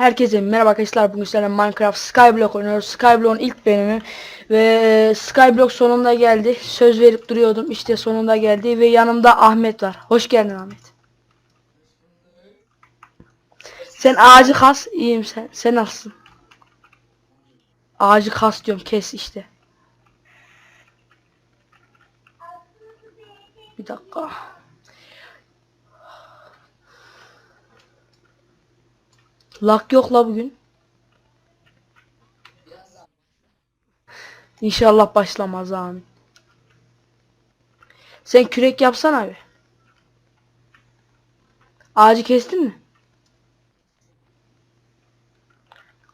Herkese merhaba arkadaşlar bugün sizlerle Minecraft Skyblock oynuyoruz. Skyblock'un ilk bölümü ve Skyblock sonunda geldi. Söz verip duruyordum işte sonunda geldi ve yanımda Ahmet var. Hoş geldin Ahmet. Sen ağacı kas iyiyim sen. Sen nasılsın? Ağacı kas diyorum kes işte. Bir dakika. Lak yok la bugün. İnşallah başlamaz amin. Sen kürek yapsan abi. Ağacı kestin mi?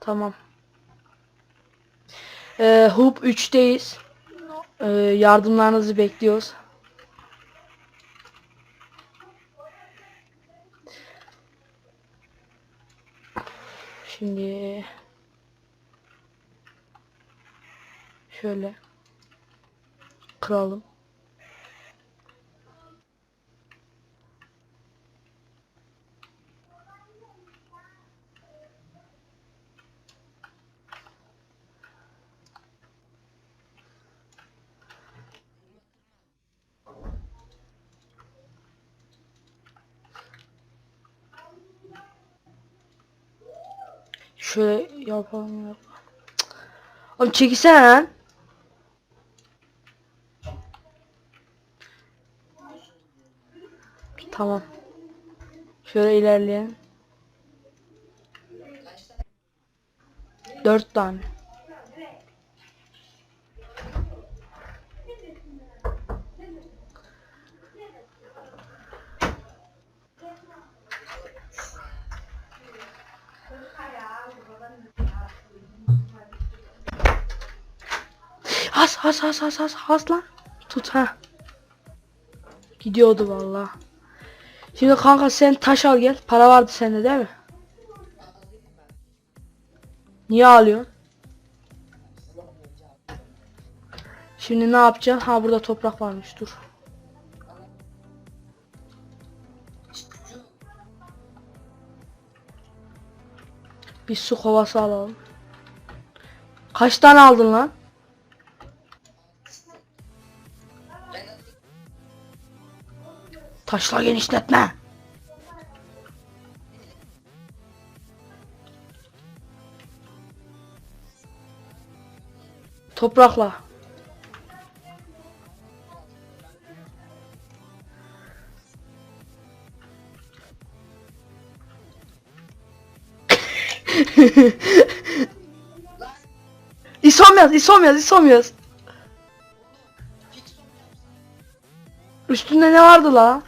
Tamam. Ee, Hoop 3'teyiz. Ee, yardımlarınızı bekliyoruz. Şimdi şöyle kıralım. Şöyle yapalım yap. Oğlum çekilsene lan. Tamam. Şöyle ilerleyelim. Dört tane. Has has has has has lan. Tut ha. Gidiyordu valla. Şimdi kanka sen taş al gel. Para vardı sende değil mi? Niye alıyorsun? Şimdi ne yapacaksın? Ha burada toprak varmış dur. Bir su kovası alalım. Kaç tane aldın lan? Taşla genişletme. Toprakla. İsom yaz, isom. Üstünde ne vardı la?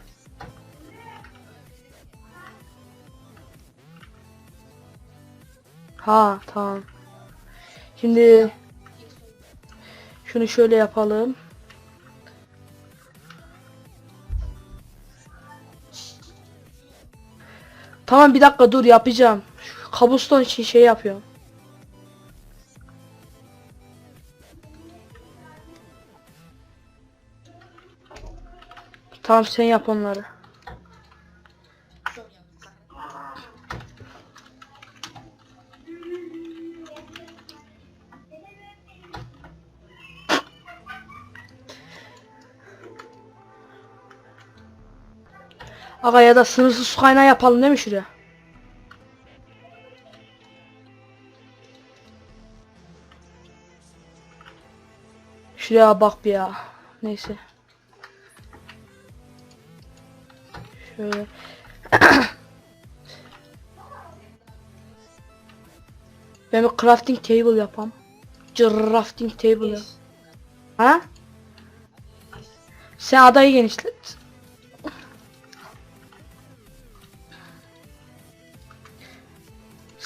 Ha tamam. Şimdi şunu şöyle yapalım. Tamam bir dakika dur yapacağım. Kabuston için şey yapıyorum. Tamam sen yap onları. Aga ya da sınırsız su kaynağı yapalım değil mi şuraya? Şuraya bak bir ya. Neyse. Şöyle. ben bir crafting table yapam. Crafting table yap. Ha? Sen adayı genişlet.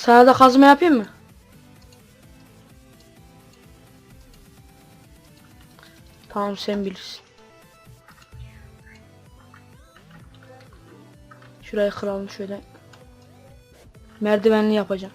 Sana da kazma yapayım mı? Tamam sen bilirsin. Şurayı kıralım şöyle. Merdivenli yapacağım.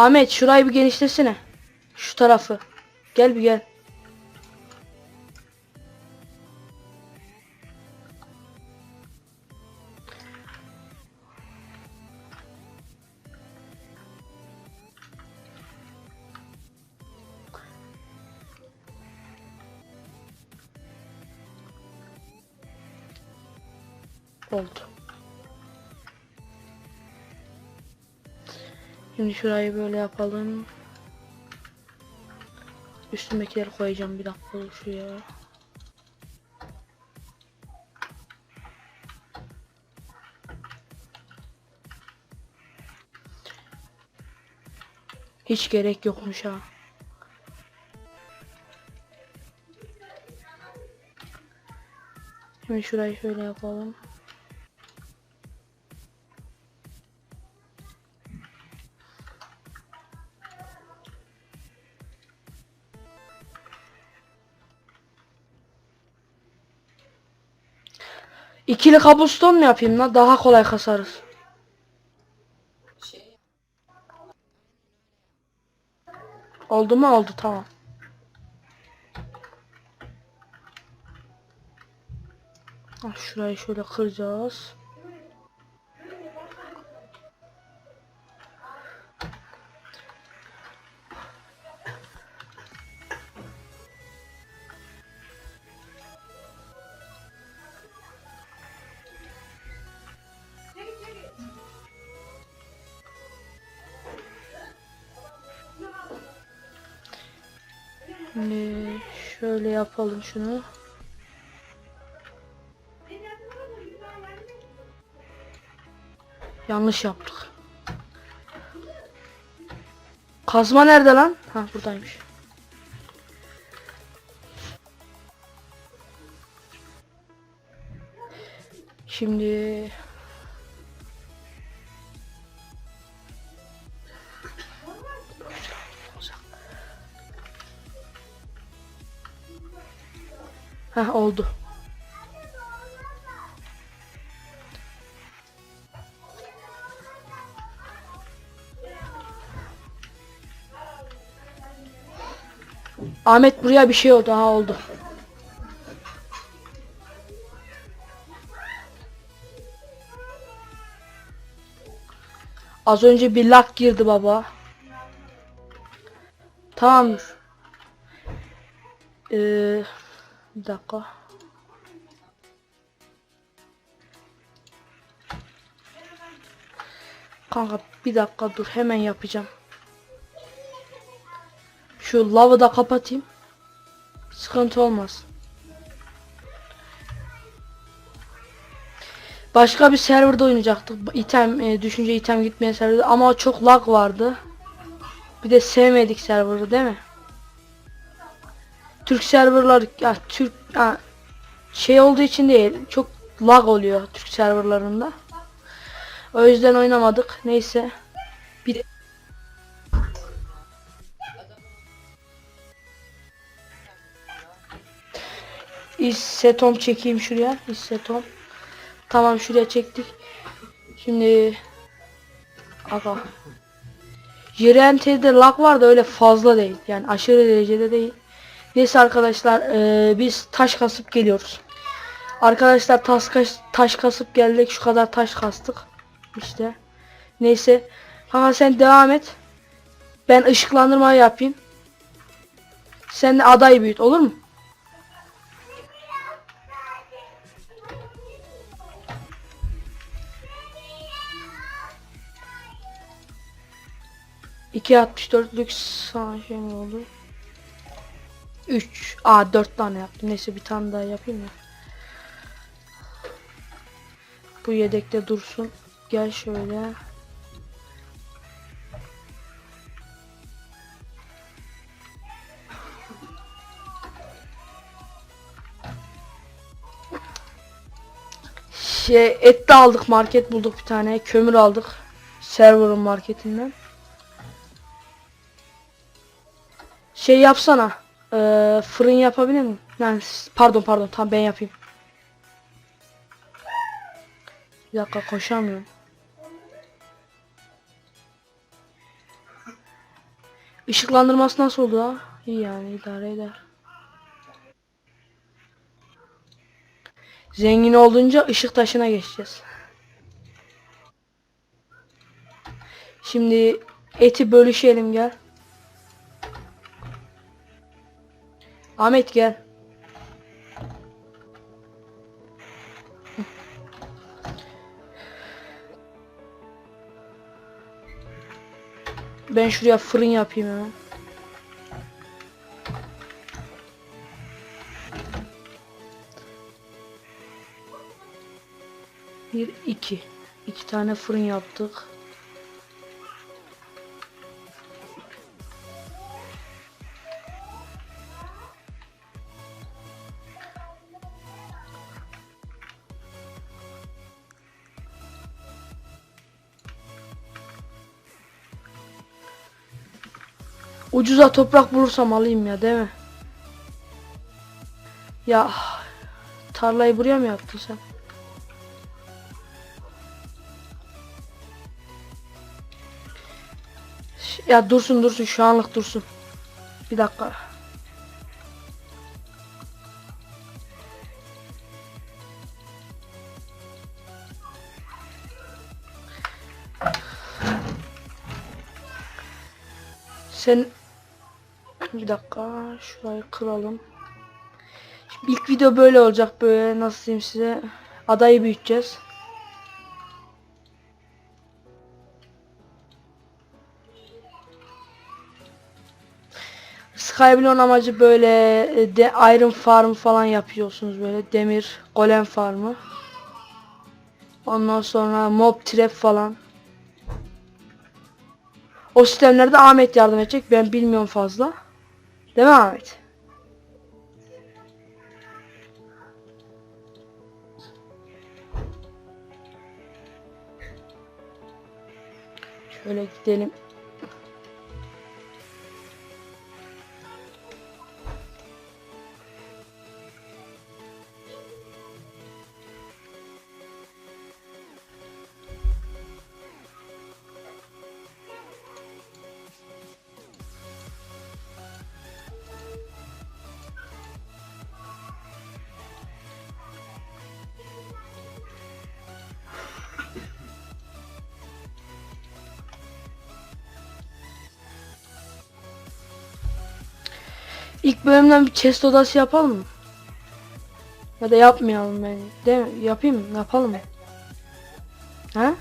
Ahmet şurayı bir genişlesene. Şu tarafı. Gel bir gel. Şimdi şurayı böyle yapalım. Üstündekileri koyacağım bir dakika şuraya. Hiç gerek yokmuş ha. Şimdi şurayı şöyle yapalım. İkili kabuston mu yapayım lan? Daha kolay kasarız. Oldu mu? Oldu tamam. Ah, Şurayı şöyle kıracağız. Şimdi şöyle yapalım şunu. Yanlış yaptık. Kazma nerede lan? Ha buradaymış. Şimdi Ha oldu. Ahmet buraya bir şey oldu ha oldu. Az önce bir lak girdi baba. Tamamdır. Ee, bir dakika. Kanka bir dakika dur hemen yapacağım. Şu lavı da kapatayım. Sıkıntı olmaz. Başka bir serverda oynayacaktık. İtem e, düşünce item gitmeyen serverda ama çok lag vardı. Bir de sevmedik serverı değil mi? Türk serverlar ya Türk ya, şey olduğu için değil çok lag oluyor Türk serverlarında. O yüzden oynamadık. Neyse. Bir İssetom çekeyim şuraya. İssetom. Tamam şuraya çektik. Şimdi Aga. JRNT'de lag var da öyle fazla değil. Yani aşırı derecede değil. Neyse arkadaşlar eee, biz taş kasıp geliyoruz. Arkadaşlar taş, kas- taş kasıp geldik. Şu kadar taş kastık. İşte. Neyse. Kanka sen devam et. Ben ışıklandırma yapayım. Sen de adayı büyüt olur mu? İki 64'lük sağ şey mi oldu? 3. Aa 4 tane yaptım. Neyse bir tane daha yapayım ya. Bu yedekte dursun. Gel şöyle. Şey et de aldık market bulduk bir tane. Kömür aldık. Server'ın marketinden. Şey yapsana. Ee, fırın yapabilir miyim? Yani, pardon pardon tam ben yapayım. Bir dakika koşamıyorum. Işıklandırması nasıl oldu ha? İyi yani idare eder. Zengin olduğunca ışık taşına geçeceğiz. Şimdi eti bölüşelim gel. Ahmet gel. Ben şuraya fırın yapayım hemen. Bir, iki. İki tane fırın yaptık. Ucuza toprak bulursam alayım ya değil mi? Ya tarlayı buraya mı yaptın sen? Ya dursun dursun şu anlık dursun. Bir dakika. Sen bir dakika şurayı kıralım. Şimdi ilk video böyle olacak böyle nasıl diyeyim size adayı büyüteceğiz. Skyblock'un amacı böyle e, de Iron Farm falan yapıyorsunuz böyle demir golem farmı. Ondan sonra mob trap falan. O sistemlerde Ahmet yardım edecek. Ben bilmiyorum fazla. Değil mi Ahmet? Şöyle gidelim. İlk bölümden bir chest odası yapalım mı? Ya da yapmayalım ben. Değil mi? Yapayım mı? Yapalım mı? Ha?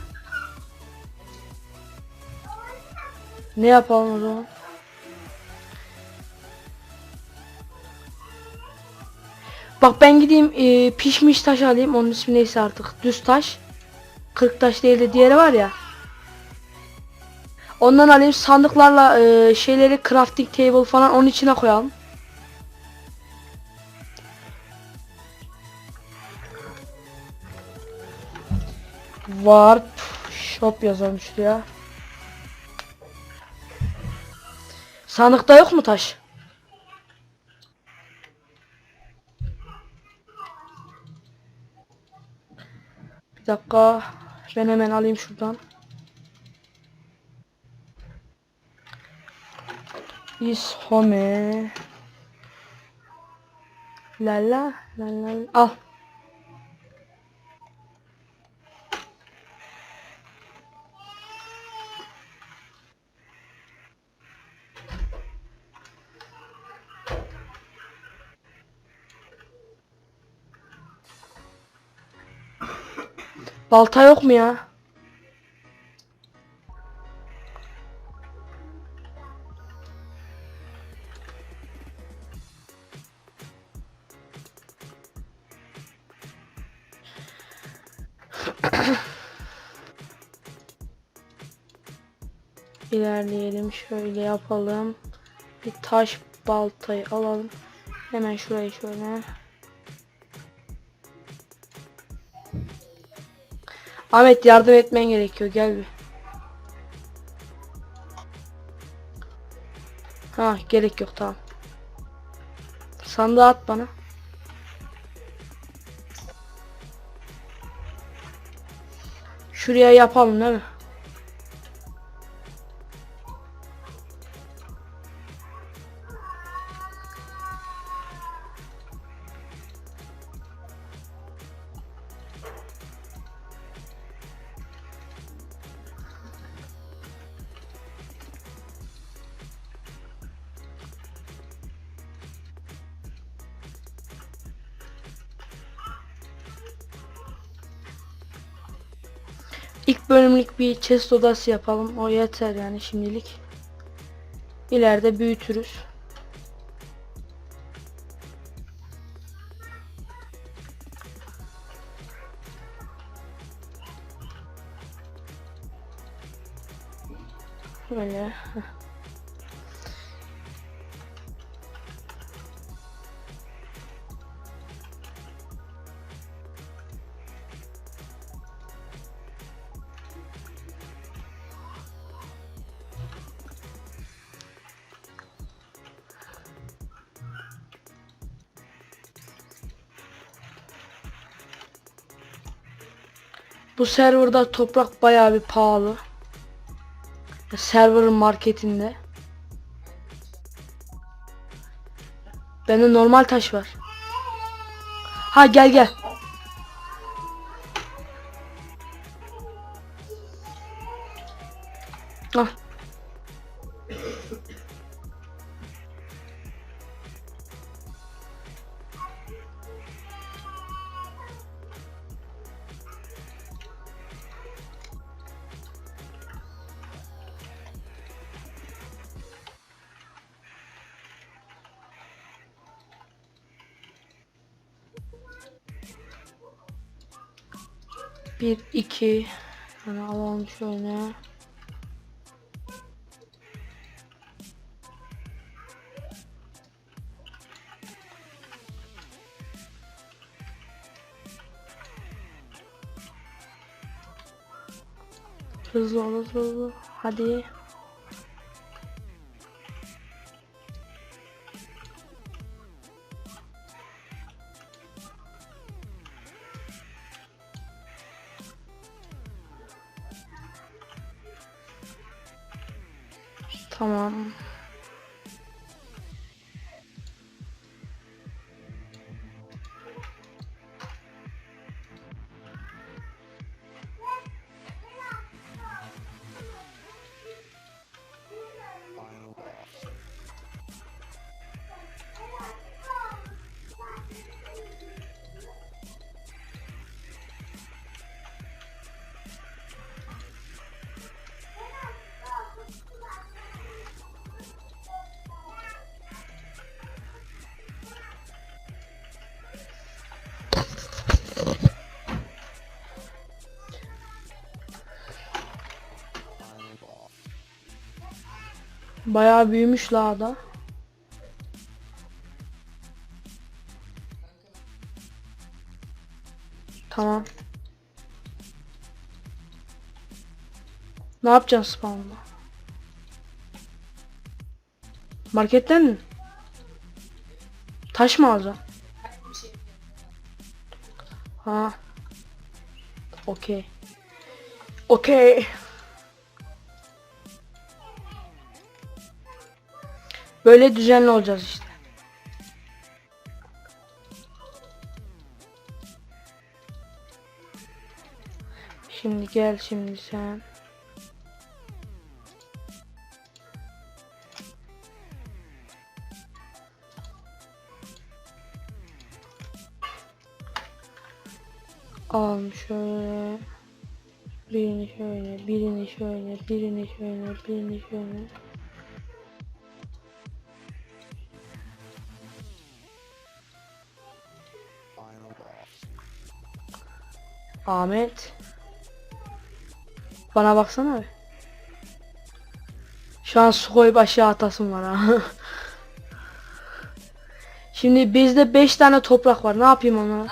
Ne yapalım o zaman? Bak ben gideyim e, pişmiş taş alayım. Onun ismi neyse artık. Düz taş. Kırık taş değil de diğeri var ya. Ondan alayım sandıklarla e, şeyleri crafting table falan onun içine koyalım. Warp shop yazalım şuraya. Sandıkta yok mu taş? Bir dakika. Ben hemen alayım şuradan. Is home. La la la la. Al. Balta yok mu ya? İlerleyelim şöyle yapalım. Bir taş baltayı alalım. Hemen şurayı şöyle. Ahmet yardım etmen gerekiyor gel bir. Ha gerek yok tamam. Sandığı at bana. Şuraya yapalım değil mi? Bir chest odası yapalım. O yeter yani şimdilik. İleride büyütürüz. Böyle. heh. Bu serverda toprak bayağı bir pahalı. Server'ın marketinde. Bende normal taş var. Ha gel gel. Ah. Bir, iki. Yani alalım şöyle. Hızlı ol, hızlı ol. Hadi. Bayağı büyümüş la ada. Tamam. Ne yapacaksın spawnla? Marketten mi? Taş alacaksın? Ha. Okey. Okey. Böyle düzenli olacağız işte. Şimdi gel şimdi sen. Alalım şöyle. Birini şöyle, birini şöyle, birini şöyle, birini şöyle. Ahmet. Bana baksana bir. Şu an su koyup aşağı atasım var ha. Şimdi bizde 5 tane toprak var. Ne yapayım onu?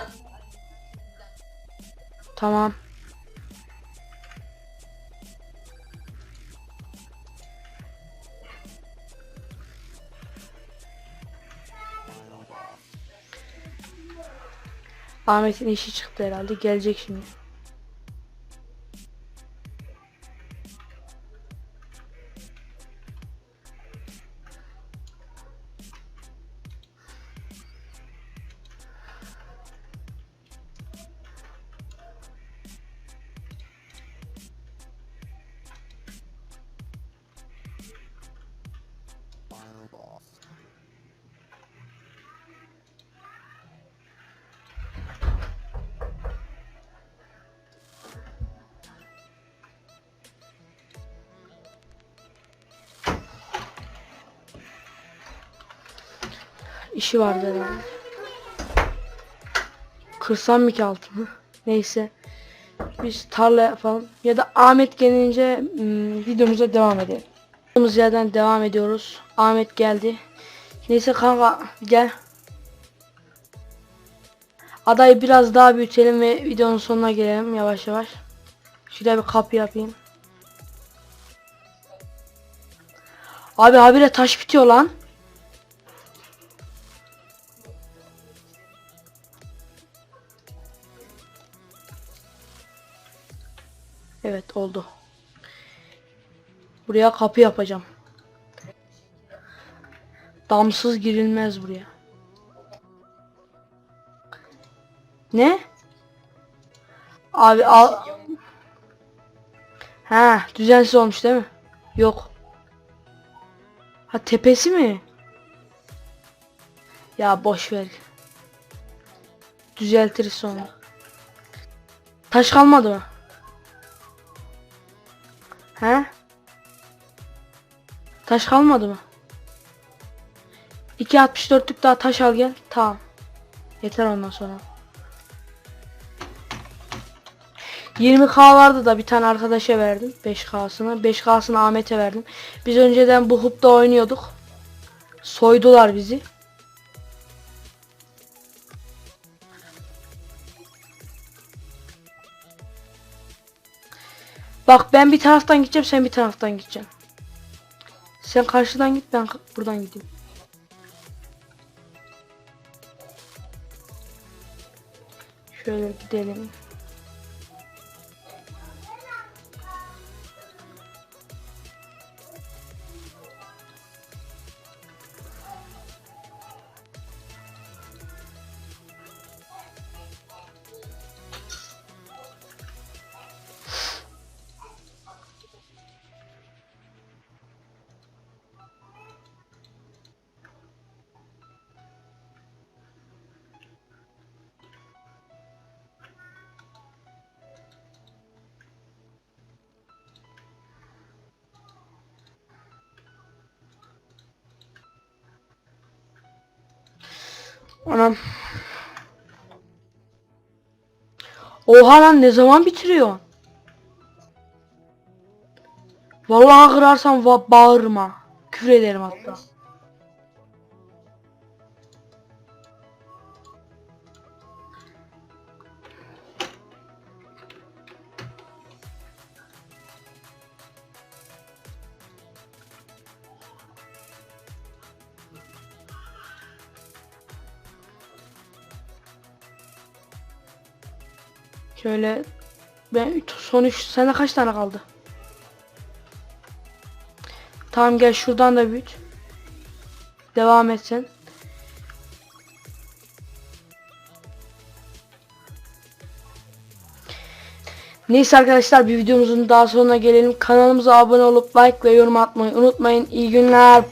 Tamam. Ahmet'in işi çıktı herhalde. Gelecek şimdi. İşi vardı herhalde. Kırsam mı ki altını? Neyse. Biz tarla yapalım. Ya da Ahmet gelince hmm, videomuza devam edelim. Videomuz yerden devam ediyoruz. Ahmet geldi. Neyse kanka gel. Adayı biraz daha büyütelim ve videonun sonuna gelelim yavaş yavaş. Şuraya bir kapı yapayım. Abi habire taş bitiyor lan. Oldu. Buraya kapı yapacağım. Damsız girilmez buraya. Ne? Abi al. Ha, düzensiz olmuş değil mi? Yok. Ha tepesi mi? Ya boş ver. Düzeltiriz sonra. Taş kalmadı mı? He? Taş kalmadı mı? 2.64'lük daha taş al gel. Tamam. Yeter ondan sonra. 20k vardı da bir tane arkadaşa verdim 5k'sını 5k'sını Ahmet'e verdim biz önceden bu hupta oynuyorduk soydular bizi bak ben bir taraftan gideceğim sen bir taraftan gideceksin. Sen karşıdan git ben buradan gideyim. Şöyle gidelim Anam. Oha lan ne zaman bitiriyor? Vallahi kırarsam va bağırma. Küfür ederim hatta. Şöyle ben son üç sende kaç tane kaldı? Tamam gel şuradan da büyüt. Devam et sen. Neyse arkadaşlar bir videomuzun daha sonuna gelelim. Kanalımıza abone olup like ve yorum atmayı unutmayın. İyi günler.